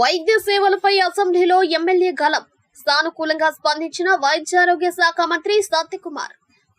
వైద్య సేవలపై అసెంబ్లీలో ఎమ్మెల్యే గలం సానుకూలంగా స్పందించిన వైద్యారోగ్య శాఖ మంత్రి సత్యకుమార్.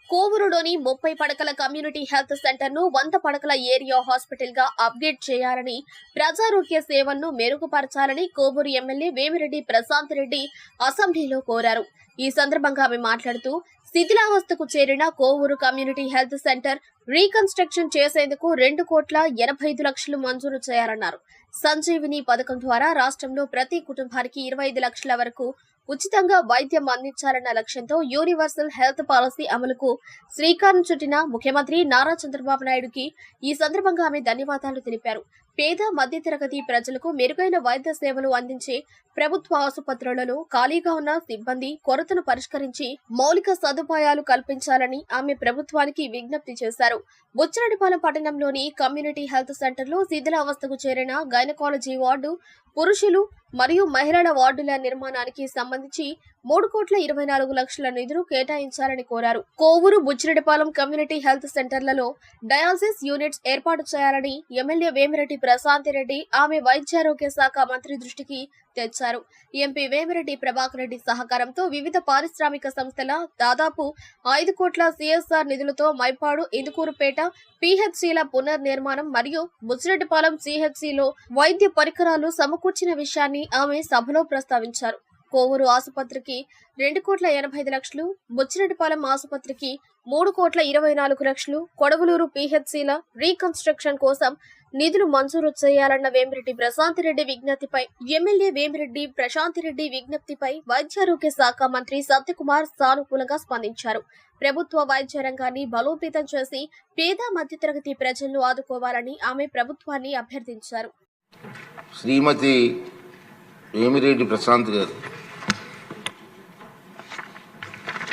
కోవూరులోని ముప్పై పడకల కమ్యూనిటీ హెల్త్ సెంటర్ను వంద పడకల ఏరియా హాస్పిటల్గా అప్గ్రేడ్ చేయాలని ప్రజారోగ్య సేవలను మెరుగుపరచాలని కోవూరు ఎమ్మెల్యే వేమిరెడ్డి ప్రశాంత్ రెడ్డి అసెంబ్లీలో కోరారు. ఈ సందర్భంగా ఆమె మాట్లాడుతూ శిథిలావస్థకు చేరిన Kovur community health centre reconstruction చేసేందుకు రెండు కోట్ల ఎనభై ఐదు లక్షలు మంజూరు చేయాలన్నారు. సంజీవిని పథకం ద్వారా రాష్ట్రంలో ప్రతి కుటుంబానికి ఇరవై ఐదు లక్షల వరకు ఉచితంగా వైద్యం అందించాలన్న లక్ష్యంతో యూనివర్సల్ హెల్త్ పాలసీ అమలుకు శ్రీకారం చుట్టిన ముఖ్యమంత్రి నారా చంద్రబాబు నాయుడుకి ఈ సందర్భంగా ఆమె ధన్యవాదాలు తెలిపారు. పేద మధ్యతరగతి ప్రజలకు మెరుగైన వైద్య సేవలు అందించే ప్రభుత్వ ఆసుపత్రులలో ఖాళీగా ఉన్న సిబ్బంది కొరతను పరిష్కరించి మౌలిక సదుపాయాలు కల్పించాలని ఆమె ప్రభుత్వానికి విజ్ఞప్తి చేశారు. బుచ్చరడిపాలెం పట్టణంలోని కమ్యూనిటీ హెల్త్ సెంటర్లో శిథిలావస్థకు చేరిన గైనకాలజీ వార్డు పురుషులు మరియు మహిళల వార్డుల నిర్మాణానికి సంబంధించి మూడు కోట్ల ఇరవై నాలుగు లక్షల నిధులు కేటాయించాలని కోరారు. కోవూరు బుచ్చిరెడ్డిపాలెం కమ్యూనిటీ హెల్త్ సెంటర్లలో డయాలసిస్ యూనిట్స్ ఏర్పాటు చేయాలని ఎమ్మెల్యే వేమిరెడ్డి ప్రశాంతిరెడ్డి ఆమె వైద్యారోగ్య శాఖ మంత్రి దృష్టికి తెచ్చారు ఎంపీ వేమిరెడ్డి ప్రభాకర్ రెడ్డి సహకారంతో వివిధ పారిశ్రామిక సంస్థల దాదాపు ఐదు కోట్ల సిఎస్ఆర్ నిధులతో మైపాడు ఇందుకూరుపేట పిహెచ్సిల పునర్నిర్మాణం మరియు బుచ్చిరెడ్డిపాలెం సిహెచ్సిలో వైద్య పరికరాలు సమకూర్చిన విషయాన్ని ఆమె సభలో ప్రస్తావించారు. కోవూరు ఆసుపత్రికి రెండు కోట్ల ఎనభై ఐదు లక్షలు బుచ్చిరెడ్డిపాలెం ఆసుపత్రికి మూడు కోట్ల ఇరవై నాలుగు లక్షలు కొడవలూరు పిహెచ్సిల రీకన్స్ట్రక్షన్ కోసం నిధులు మంజూరు చేయాలన్న వేమిరెడ్డి ప్రశాంత్ రెడ్డి విజ్ఞప్తిపై ఎమ్మెల్యే వేమిరెడ్డి ప్రశాంత్ రెడ్డి విజ్ఞప్తిపై వైద్యారోగ్య శాఖ మంత్రి సత్యకుమార్ సానుకూలంగా స్పందించారు. ప్రభుత్వ వైద్య రంగాన్ని బలోపేతం చేసి పేద మధ్యతరగతి ప్రజలను ఆదుకోవాలని ఆమె ప్రభుత్వాన్ని అభ్యర్థించారు. శ్రీమతి వేమిరెడ్డి ప్రశాంత్ గారు.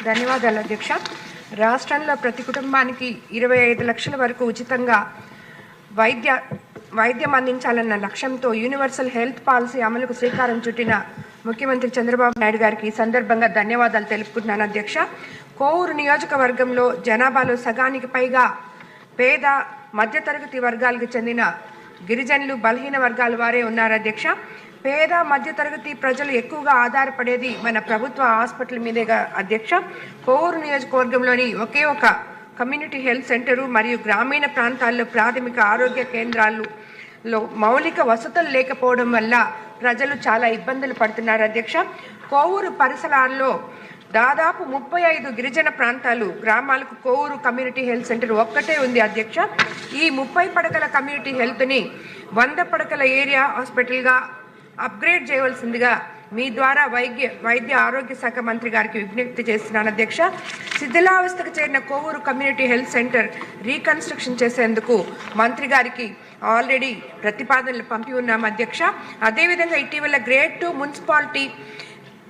ధన్యవాదాలు అధ్యక్ష. రాష్ట్రంలో ప్రతి కుటుంబానికి ఇరవై ఐదు లక్షల వరకు ఉచితంగా వైద్య వైద్యం అందించాలన్న లక్ష్యంతో యూనివర్సల్ హెల్త్ పాలసీ అమలుకు శ్రీకారం చుట్టిన ముఖ్యమంత్రి చంద్రబాబు నాయుడు గారికి ఈ సందర్భంగా ధన్యవాదాలు తెలుపుకుంటున్నాను. అధ్యక్ష కోవూరు నియోజకవర్గంలో జనాభాలో సగానికి పైగా పేద మధ్యతరగతి వర్గాలకు చెందిన గిరిజనులు బలహీన వర్గాల వారే ఉన్నారు. అధ్యక్ష పేద మధ్యతరగతి ప్రజలు ఎక్కువగా ఆధారపడేది మన ప్రభుత్వ హాస్పిటల్ మీదేగా. అధ్యక్ష కోవూరు నియోజకవర్గంలోని ఒకే ఒక కమ్యూనిటీ హెల్త్ సెంటరు మరియు గ్రామీణ ప్రాంతాల్లో ప్రాథమిక ఆరోగ్య కేంద్రాల్లో మౌలిక వసతులు లేకపోవడం వల్ల ప్రజలు చాలా ఇబ్బందులు పడుతున్నారు. అధ్యక్ష కోవూరు పరిసరాల్లో దాదాపు ముప్పై ఐదు గిరిజన ప్రాంతాలు గ్రామాలకు కోవూరు కమ్యూనిటీ హెల్త్ సెంటర్ ఒక్కటే ఉంది అధ్యక్ష. ఈ ముప్పై పడకల కమ్యూనిటీ హెల్త్ని వంద పడకల ఏరియా హాస్పిటల్గా అప్గ్రేడ్ చేయవలసిందిగా మీ ద్వారా వైద్య వైద్య ఆరోగ్య శాఖ మంత్రి గారికి విజ్ఞప్తి చేస్తున్నాను అధ్యక్ష. శిథిలావస్థకు చేరిన Kovur community health centre reconstruction చేసేందుకు మంత్రి గారికి ఆల్రెడీ ప్రతిపాదనలు పంపి ఉన్నాం అధ్యక్ష. అదేవిధంగా ఇటీవల గ్రేడ్ టూ మున్సిపాలిటీ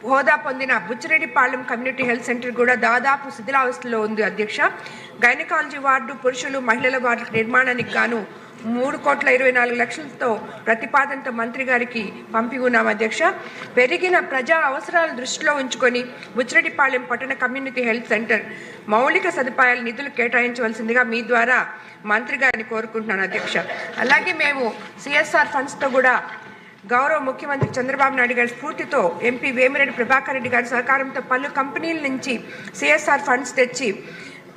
హోదా పొందిన బుచ్చిరెడ్డిపాలెం కమ్యూనిటీ హెల్త్ సెంటర్ కూడా దాదాపు శిథిలావస్థలో ఉంది అధ్యక్ష. గైనకాలజీ వార్డు పురుషులు మహిళల వార్డు నిర్మాణానికి గాను మూడు కోట్ల ఇరవై నాలుగు లక్షలతో ప్రతిపాదనతో మంత్రి గారికి పంపి ఉన్నాం అధ్యక్ష. పెరిగిన ప్రజా అవసరాలు దృష్టిలో ఉంచుకొని బుచ్చిరెడ్డిపాలెం పట్టణ కమ్యూనిటీ హెల్త్ సెంటర్ మౌలిక సదుపాయాల నిధులు కేటాయించవలసిందిగా మీ ద్వారా మంత్రి గారిని కోరుకుంటున్నాను అధ్యక్ష. అలాగే మేము సిఎస్ఆర్ ఫండ్స్తో కూడా గౌరవ ముఖ్యమంత్రి చంద్రబాబు నాయుడు గారి స్ఫూర్తితో ఎంపీ వేమిరెడ్డి ప్రభాకర్ రెడ్డి గారి సహకారంతో పలు కంపెనీల నుంచి సిఎస్ఆర్ ఫండ్స్ తెచ్చి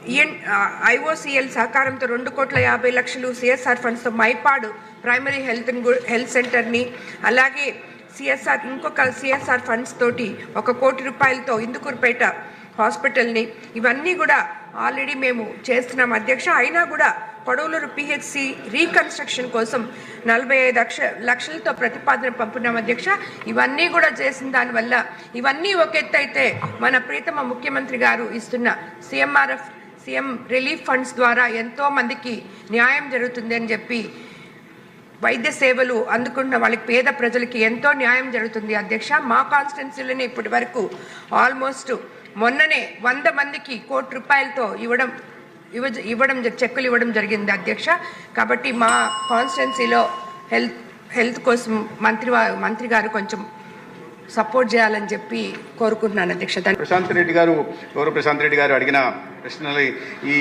E N I O C L సహకారంతో రెండు కోట్ల యాభై లక్షలు సిఎస్ఆర్ ఫండ్స్తో మైపాడు ప్రైమరీ హెల్త్ హెల్త్ సెంటర్ని అలాగే సిఎస్ఆర్ ఇంకొక సిఎస్ఆర్ ఫండ్స్ తోటి ఒక కోటి రూపాయలతో ఇందుకూరుపేట హాస్పిటల్ని. ఇవన్నీ కూడా ఆల్రెడీ మేము చేస్తున్నాం అధ్యక్ష. అయినా కూడా కొడవలూరు పిహెచ్సి రీకన్స్ట్రక్షన్ కోసం నలభై ఐదు లక్ష లక్షలతో ప్రతిపాదన పంపినాం అధ్యక్ష. ఇవన్నీ కూడా చేసిన దానివల్ల ఇవన్నీ ఒక ఎత్తు అయితే మన ప్రీతమ ముఖ్యమంత్రి గారు ఇస్తున్న సిఎంఆర్ఎఫ్ సీఎం రిలీఫ్ ఫండ్స్ ద్వారా ఎంతో మందికి న్యాయం జరుగుతుంది అని చెప్పి వైద్య సేవలు అందుకుంటున్న వాళ్ళకి పేద ప్రజలకి ఎంతో న్యాయం జరుగుతుంది. అధ్యక్ష మా కాన్స్టిట్యున్సీలోనే ఇప్పటి వరకు ఆల్మోస్ట్ మొన్ననే వంద మందికి కోటి రూపాయలతో ఇవ్వడం ఇవ్వ ఇవ్వడం జ- చెక్కులు ఇవ్వడం జరిగింది అధ్యక్ష. కాబట్టి మా కాన్స్టిట్యున్సీలో హెల్త్ హెల్త్ కోసం మంత్రి మంత్రి గారు కొంచెం సపోర్ట్ చేయాలని చెప్పి కోరుకుంటున్నాను అధ్యక్ష. ప్రశాంత్ రెడ్డి గారు గౌరవ ప్రశాంత్ రెడ్డి గారు అడిగిన ప్రశ్నలు ఈ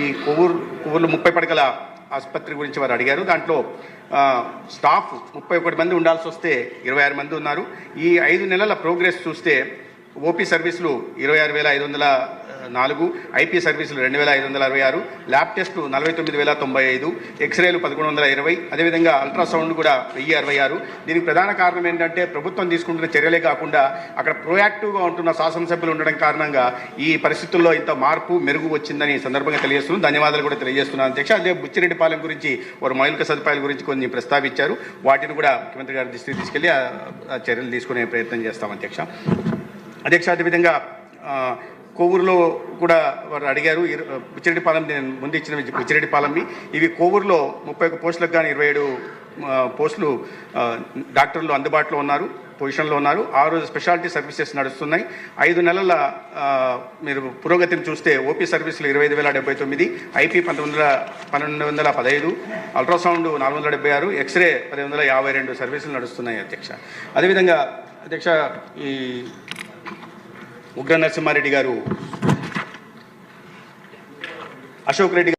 ఈ కొవ్వూరు కొవ్వూరులో ముప్పై పడకల ఆసుపత్రి గురించి వారు అడిగారు. దాంట్లో స్టాఫ్ ముప్పై ఒకటి మంది ఉండాల్సి వస్తే ఇరవై ఆరు మంది ఉన్నారు. ఈ ఐదు నెలల ప్రోగ్రెస్ చూస్తే ఓపీ సర్వీసులు ఇరవై ఆరు వేల ఐదు వందల నాలుగు ఐపీ సర్వీసులు రెండు వేల ఐదు వందల అరవై ఆరు ల్యాబ్ టెస్టు నలభై తొమ్మిది వేల తొంభై ఐదు ఎక్స్రేలు పదకొండు వందల ఇరవై అదేవిధంగా అల్ట్రాసౌండ్ కూడా వెయ్యి అరవై ఆరు. దీనికి ప్రధాన కారణం ఏంటంటే ప్రభుత్వం తీసుకుంటున్న చర్యలే కాకుండా అక్కడ ప్రొయాక్టివ్గా ఉంటున్న శాసనసభ్యులు ఉండడం కారణంగా ఈ పరిస్థితుల్లో ఇంత మార్పు మెరుగు వచ్చిందని సందర్భంగా తెలియజేస్తున్నాను ధన్యవాదాలు కూడా తెలియజేస్తున్నాను అధ్యక్ష అదే బుచ్చిరెడ్డిపాలెం గురించి వారు మౌలిక సదుపాయాల గురించి కొన్ని ప్రస్తావించారు. వాటిని కూడా ముఖ్యమంత్రి గారి దృష్టికి తీసుకెళ్ళి చర్యలు తీసుకునే ప్రయత్నం చేస్తాం అధ్యక్ష. అధ్యక్ష అదేవిధంగా కోవూరులో కూడా వారు అడిగారు ఇరు- బుచ్చిరెడ్డిపాలెం నేను ముందు ఇచ్చిన బుచ్చిరెడ్డిపాలెంవి ఇవి కోవూరులో ముప్పై ఒక పోస్టులకు కానీ ఇరవై ఏడు పోస్టులు డాక్టర్లు అందుబాటులో ఉన్నారు పొజిషన్లో ఉన్నారు. ఆ రోజు స్పెషాలిటీ సర్వీసెస్ నడుస్తున్నాయి. ఐదు నెలల మీరు పురోగతిని చూస్తే ఓపీ సర్వీసులు ఇరవై ఐదు వేల డెబ్బై తొమ్మిది ఐపీ పంతొమ్మిది వందల పన్నెండు వందల పదహైదు అల్ట్రాసౌండ్ నాలుగు వందల డెబ్బై ఆరు ఎక్స్రే పది వందల యాభై రెండు సర్వీసులు నడుస్తున్నాయి అధ్యక్ష. అదేవిధంగా అధ్యక్ష ఈ ఉగ్ర నరసింహారెడ్డి గారు అశోక్ రెడ్డి